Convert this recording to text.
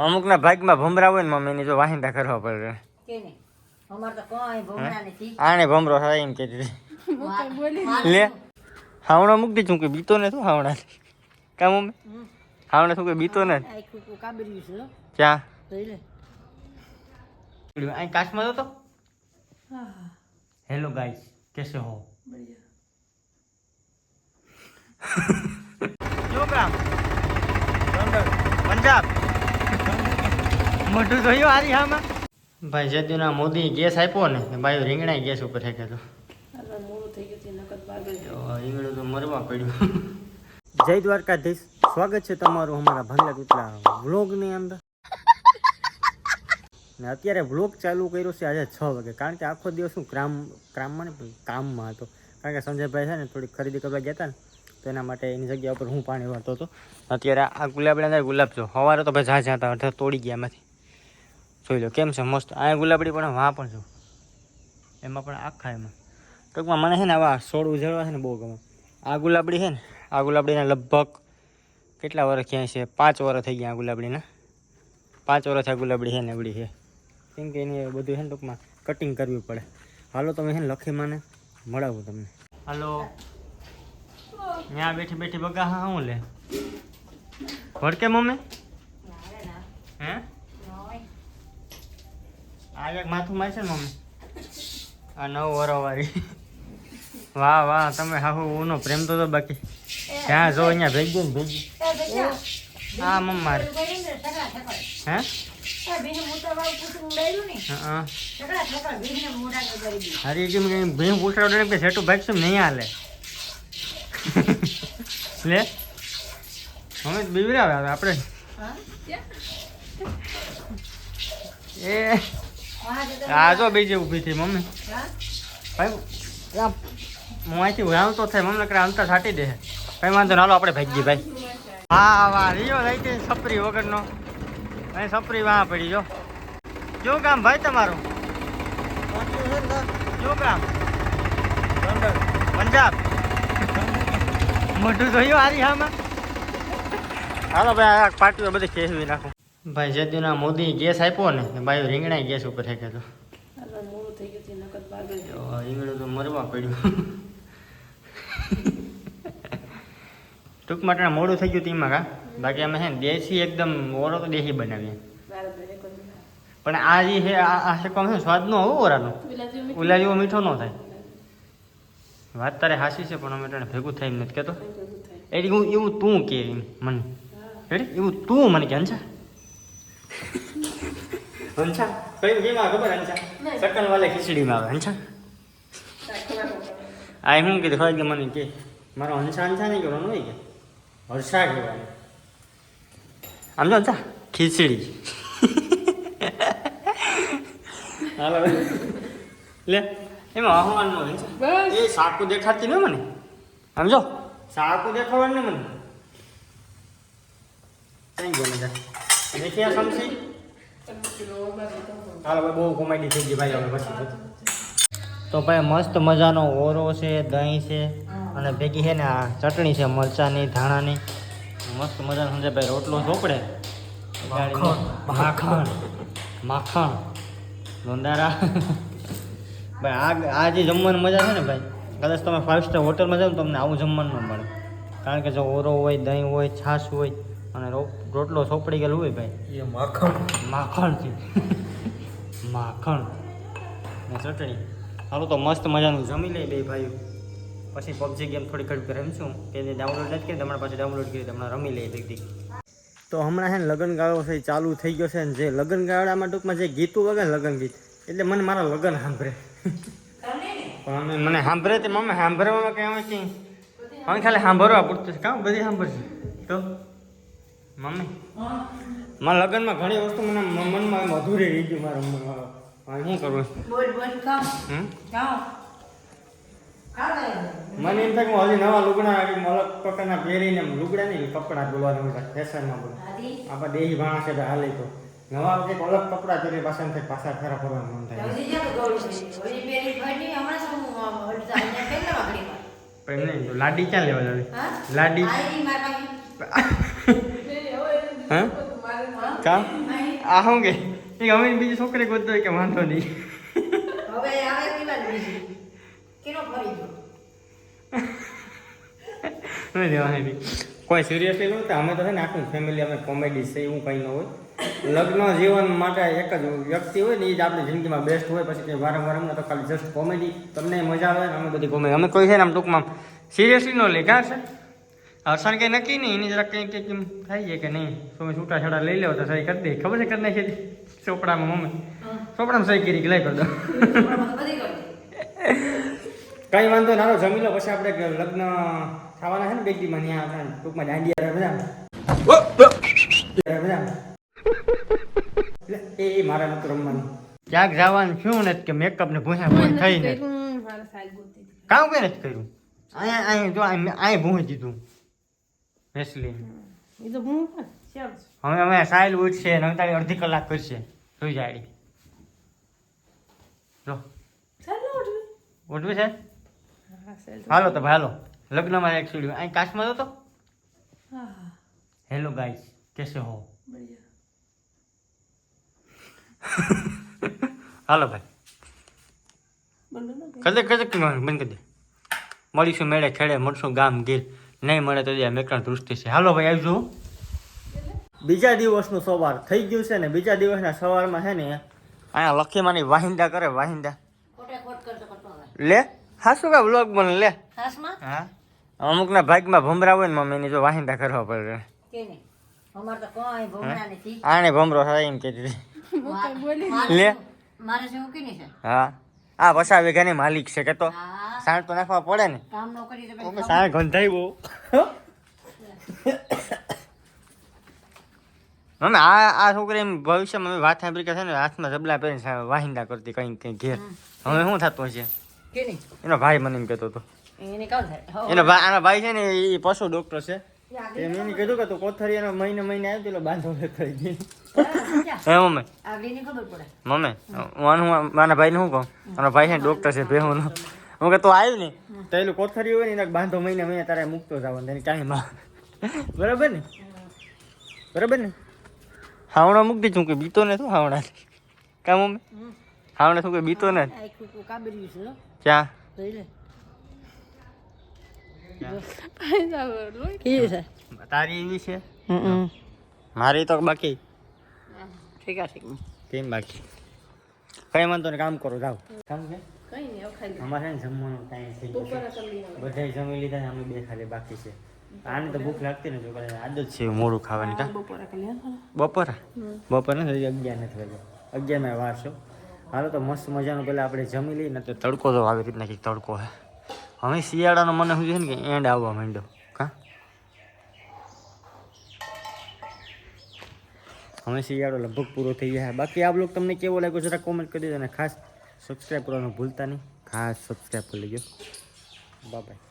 અમુકના ભાગમાં ભમરા હોય ને મમ્મીની જો વાહિંદા કરવા પડે. કે આને ભમરો થાય એમ કહેતી હતી લે. હાવણા મૂકી છું કે બીતો ને શું હાવણા કામ મમ્મી. હાવણા શું કે બીતો ને? ક્યાં? અહીં કાશમાં તો. હેલો ગાઈસ કેસે હો? કામ પંજાબ. મોટું જોયું આરી હામાં. ભાઈ જેદુના મોદી ગેસ આપ્યો ને ભાઈ રીંગણા ગેસ ઉપર થઈ તો રીંગણું તો મરવા પડ્યું. જય દ્વારકાધીશ. સ્વાગત છે તમારું અમારા ભંગલા તૂટલા વ્લોગની અંદર. ને અત્યારે વ્લોગ ચાલુ કર્યો છે આજે છ વાગે. કારણ કે આખો દિવસ હું ક્રામ ક્રામમાં ને કામમાં હતો. કારણ કે સંજયભાઈ છે ને થોડી ખરીદી કરવા ગયા હતા ને તો એના માટે એની જગ્યા ઉપર હું પાણી વાળતો હતો. અત્યારે આ ગુલાબના ગુલાબ જો. સવારે તો ભાઈ ઝા હતા અડધા તોડી ગયા એમાંથી. જોઈ લો કેમ છે? મસ્ત. આ ગુલાબડી પણ વાં પણ છું એમાં પણ આખા એમાં. ટૂંકમાં મને છે ને આવા છોડ ઉજળવા છે ને બહુ ગમે. આ ગુલાબડી છે ને આ ગુલાબડીના લગભગ કેટલા વર્ષ ક્યાંય છે? પાંચ વર્ષ થઈ ગયા આ ગુલાબડીના. પાંચ વર્ષ આ ગુલાબડી છે ને એવડી છે. કેમ કે એની બધું છે ને ટૂંકમાં કટિંગ કરવી પડે. હાલો તમે છે ને લખી મને મળાવું તમને. હાલો. ત્યાં બેઠી બેઠી બગા હા હું લે? ભડકે મમ્મી? હે? આ એક માથું માર છે ને મમ્મી? આ નવ વરોવારી વાહ વાહ તમે હાહુ ઉનો પ્રેમ તો તો બાકી. ત્યાં જો અહીંયા ભેગી ને ભેગી. હા મમ્મા. હે? હા હરી કેમ કે ભીમ ઉઠાડો કે સેટું ભાઈ છે નહીં હાલે. લે. અમે બીવરાવે આપણે. એ. આ જો બીજી ઊભી થઈ મમ્મી. ભાઈ હું અહીંથી વાવતો થાય, મમ્મી કરે અંતર છાટી દે. ભાઈ, વાંધો હાલો, આપણે ભાગીએ ભાઈ. હા, વાહ, રીયો લઈ ગઈ સપરી વગરનો. અહીં સપરી વાહ પડી, જો. જો કામ ભાઈ, તમારું. જો કામ પંજાબ. મોટું જોયું આરી હામાં? હાલો, ભાઈ, આ પાટીઓ બધી ખેસવી નાખું. ભાઈ જેદુના મોદી ગેસ આપ્યો ને ભાઈ રીંગણા ગેસ ઉપર ફેંકે તો. રીંગણું તો મરવા પડ્યું. ટૂંકમાં માટે મોડું થઈ ગયું તેમાં કા? બાકી અમે હે ને દેશી એકદમ ઓરો તો દેશી બનાવીએ પણ આ જે છે આ શેકવા છે સ્વાદ નો હોવો ઓરાનો? ઉલા જેવો મીઠો ન થાય. વાત તારે હાસી છે પણ અમે તને ભેગું થાય નથી કહેતો એટલે હું એવું તું કે મને. રેડી એવું તું મને કે હંસા. હંસા કઈ કેમાં ખબર હંસા સકન વાલે ખીચડીમાં આવે. હંછા આ હું કીધું ખબર કે મને કે મારો હંસા હંસા નહીં કરવાનું હોય કે? હર્ષા કહેવાનું આમ જો હંસા ખીચડી. હાલો લે. એમાં આહવાન નો એ સાકુ દેખાતી ને મને. સમજો સાકુ દેખાવાનું ને મને. કઈ ગયો મજા દેખ્યા સમસી હાલો ભાઈ બહુ કોમેડી થઈ ગઈ ભાઈ હવે પછી તો ભાઈ મસ્ત મજાનો ઓરો છે દહીં છે અને ભેગી છે ને આ ચટણી છે મરચાની ધાણાની. મસ્ત મજાનો સમજે ભાઈ રોટલો ચોપડે. માખણ. માખણ. નોંધારા. ભાઈ આ આ જે જમવાની મજા છે ને ભાઈ કદાચ તમે ફાઇવ સ્ટાર હોટલમાં જાઓ ને તમને આવું જમવાનું ન મળે. કારણ કે જો ઓરો હોય દહીં હોય છાશ હોય અને રોટલો સોપડી ગયેલો હોય ભાઈ. એ માખણ. માખણ છે. માખણ. ને ચટણી. હાલો તો મસ્ત મજાનું જમી લઈ બે ભાઈઓ. પછી પબજી ગેમ થોડી ઘડી રમીશું. કે ડાઉનલોડ નથી કરી તમારા પાસે ડાઉનલોડ કરી હમણાં રમી લઈએ દીકરી તો હમણાં છે ને લગ્ન ગાળો છે ચાલુ થઈ ગયો છે ને જે લગ્ન ગાળામાં ટૂંકમાં જે ગીતું વગર લગ્ન ગીત એટલે મને મારા લગ્ન સાંભળે. પણ મને સાંભળે તે મમ્મી સાંભળવામાં કહેવાય આવે કે હવે ખાલી સાંભળવા પૂરતું છે. કામ બધી સાંભળશે? તો? મમ્મી. મારા લગ્નમાં ઘણી વસ્તુ મને મનમાં એમ અધૂરી રહી ગયું મારા શું કરવું મને એમ થાય કે હજી નવા લુગડા આવી અલગ પ્રકારના પહેરીને લુગડા નહીં કપડાં બોલવાનું હોય ફેશનમાં બોલે આપણા દેહી ભાણા છે હાલે તો. નવા કંઈક અલગ કપડાં પહેરી પાછા એમ થાય પાછા ફેરા ફરવાનું મન થાય. લાડી ક્યાં લેવા જાવી? લાડી. હા? હા કા આ શું કે? એ અમે બીજી છોકરી ગોતતો કે વાંધો નહીં. હવે આવે પીવાની બીજી. કેનો ફરી ગયો? નહીં દેવા નહીં. કોઈ સિરિયસલી નહોતા અમે તો છે ને આખું ફેમિલી અમે કોમેડી છે એવું કંઈ ન હોય. લગ્ન જીવન માટે એક જ વ્યક્તિ હોય ને એ જ આપણી જિંદગીમાં બેસ્ટ હોય. પછી કંઈ વારંવાર અમને તો ખાલી જસ્ટ કોમેડી તમને મજા આવે ને અમે બધી કોમેડી અમે કોઈ છે ને આમ ટૂંકમાં સિરિયસલી ન લે ક્યાં છે? અવસાન કંઈ નક્કી નહીં એની જરાક કંઈ કંઈક એમ થાય છે કે નહીં. તમે છૂટા છડા લઈ લેવો તો સહી કરી દે. ખબર છે કરી નાખી ચોપડામાં મમ્મી. ચોપડામાં સહી કરી કે લઈ કરી દો. કઈ વાંધો ના જમી લો. પછી આપણે લગ્ન થવાના છે ને બેગડીમાં ત્યાં આપણે ટૂંકમાં દાંડિયા રહે બધા બધા એ મારા મિત્રો રમવાનું. ક્યાંક જવાનું શું નથી કે મેકઅપ ને ભૂસા ભૂસ થઈને. કામ કઈ નથી કર્યું? અહીંયા અહીંયા જો અહીં અહીં ભૂસી દીધું. વેસલીન. એ તો હું પણ હવે અમે સાયલ ઉઠશે ને તારી અડધી કલાક કરશે. સુઈ જાય જો. ચાલો ઉઠવી. છે? હાલો તો ભાઈ હાલો. લગ્નમાં એક સીડી અહીં કાશમાં તો હેલો ગાઈસ કેસે હો? હાલો ભાઈ. કદે કદે બંધ કરી દે. મળીશું મેળે ખેડે મળશું ગામ ગીર. નહીં મળે તો મેકરણ દૃષ્ટિ છે. હાલો ભાઈ આવજો. બીજા દિવસનું સવાર થઈ ગયું છે ને બીજા દિવસના સવારમાં છે ને અહીંયા લખીમાંની વાહિંદા કરે વાહિંદા. ખોટે ખોટ કરતો કરતો હવે લે હા શું કા બ્લોગ બને લે. ખાસમાં હા. અમુકના ભાગમાં ભમરા હોય ને મમ્મીની જો વાહિંદા કરવા પડે. કે નહીં? અમારે તો કોઈ ભમરા નથી. આને ભમરો થાય એમ કહેતી લે. મારે શું કે હા. આ પછા વીઘાની માલિક છે કે તો સાણ તો નાખવા પડે ને. કામ ન કરી તો સાણ ગંધાઈ બહુ મમ્મી આ આ છોકરી એમ ભવિષ્યમાં મેં વાત સાંભળી કે છે ને હાથમાં જબલા પહેરીને વાહિંદા કરતી કઈ કઈ ઘેર. હવે શું થતું હશે? એનો ભાઈ મને એમ કહેતો હતો. એનો ભાઈ આનો ભાઈ છે ને એ પશુ ડોક્ટર છે. એ આગળ એમ કીધું કે તું કોથરિયાનો મહિને મહિને આવ્યો પેલો બાંધો કરી ગઈ ક્યાં? હે મમ્મી? આગળની ખબર પડે. મમ્મી હું મારા ભાઈને શું કહું? મારા ભાઈ છે ડોક્ટર છે ભેહુંનો હું કે તું આવ્યું ને? તો એલું કોથળી હોય ને એને બાંધો મહિને મહિને તારે મૂકતો જવાનું તેને કાંઈ માં. બરાબર ને? બરાબર ને? હાવણા મૂકી દીધું કે બીતો ને શું હાવણા? કા મમ્મી. હાવણા શું કે બીતો ને? આ એક કુકુ કાબર્યું છે હો. ક્યાં? છે તારી એવી છે? મારી તો બાકી. ઠીક ઠીક કેમ બાકી? કઈ વાંધો ને કામ કરો જાઓ. કામ કે અમારે છે ને જમવાનું ટાઈમ થઈ ગયો બધાય જમી લીધા અમે બે ખાલી બાકી છે. આને તો ભૂખ લાગતી નથી જો કદાચ આદત છે મોડું ખાવાની કા? બપોરે બપોર? નથી અગિયાર નથી વાગ્યા અગિયારમાં વાર છો હાલો તો મસ્ત મજાનું પહેલાં આપણે જમી લઈએ ને તો તડકો તો આવી રીતના કંઈક તડકો હે. હવે શિયાળાનો મને શું છે ને કે એન્ડ આવવા માંડ્યો. કા? હવે શિયાળો લગભગ પૂરો થઈ ગયા. બાકી આ બ્લોગ તમને કેવો લાગ્યો જરા કોમેન્ટ કરી દેજો અને ખાસ સબસ્ક્રાઈબ કરવાનું ભૂલતા નહીં. ખાસ સબસ્ક્રાઈબ કરી લેજો. બાય